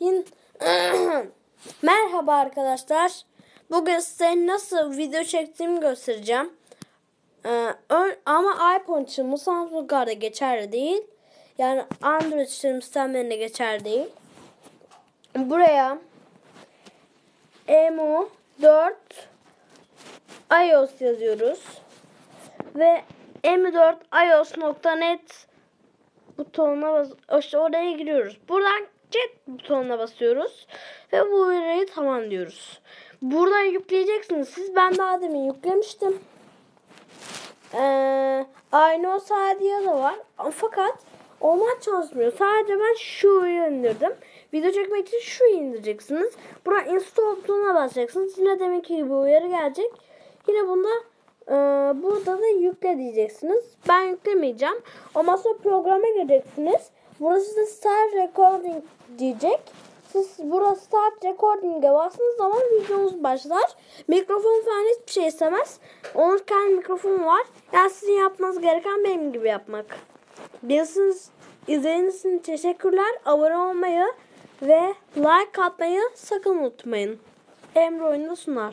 Merhaba arkadaşlar. Bugün size nasıl video çektiğimi göstereceğim. Ee, ön- ama iPhone için bu Samsung'larda geçerli değil. Yani Android işletim sistemlerinde geçerli değil. Buraya EMU 4 iOS yazıyoruz. Ve m4 iOS.net butonuna bas işte oraya giriyoruz. Buradan chat butonuna basıyoruz ve bu uyarıyı tamam diyoruz. Buradan yükleyeceksiniz. Siz ben daha demin yüklemiştim. Ee, aynı o Sadiye da var. Fakat onlar çalışmıyor. Sadece ben şu indirdim. Video çekmek için şu indireceksiniz. Buradan install butonuna basacaksınız. Yine demek ki bu uyarı gelecek. Yine bunda e, burada da yükle diyeceksiniz. Ben yüklemeyeceğim. Ondan sonra programa gireceksiniz. Burası da start recording diyecek. Siz burası start recording'e bastığınız zaman videonuz başlar. Mikrofon falan hiçbir şey istemez. Onun kendi mikrofonu var. Yani sizin yapmanız gereken benim gibi yapmak. Biliyorsunuz izlediğiniz için teşekkürler. Abone olmayı ve like atmayı sakın unutmayın. Emre oyunda sunar.